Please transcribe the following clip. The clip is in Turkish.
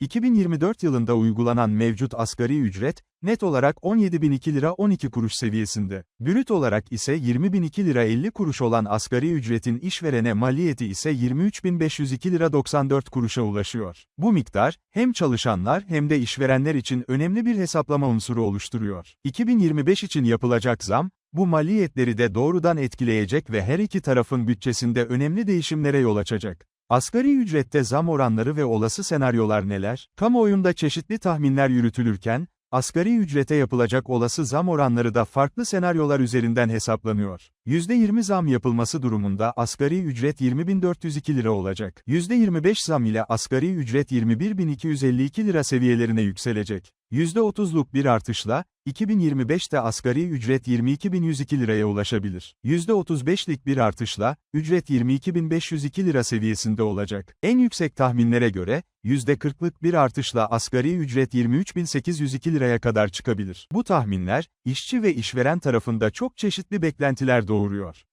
2024 yılında uygulanan mevcut asgari ücret, net olarak 17.002 lira 12 kuruş seviyesinde. Brüt olarak ise 20.002 lira 50 kuruş olan asgari ücretin işverene maliyeti ise 23.502 lira 94 kuruşa ulaşıyor. Bu miktar, hem çalışanlar hem de işverenler için önemli bir hesaplama unsuru oluşturuyor. 2025 için yapılacak zam, bu maliyetleri de doğrudan etkileyecek ve her iki tarafın bütçesinde önemli değişimlere yol açacak. Asgari ücrette zam oranları ve olası senaryolar neler? Kamuoyunda çeşitli tahminler yürütülürken, asgari ücrete yapılacak olası zam oranları da farklı senaryolar üzerinden hesaplanıyor. %20 zam yapılması durumunda asgari ücret 20.402 lira olacak. %25 zam ile asgari ücret 21.252 lira seviyelerine yükselecek. %30'luk bir artışla, 2025'te asgari ücret 22.102 liraya ulaşabilir. %35'lik bir artışla, ücret 22.502 lira seviyesinde olacak. En yüksek tahminlere göre, %40'lık bir artışla asgari ücret 23.802 liraya kadar çıkabilir. Bu tahminler, işçi ve işveren tarafında çok çeşitli beklentiler doğuruyor.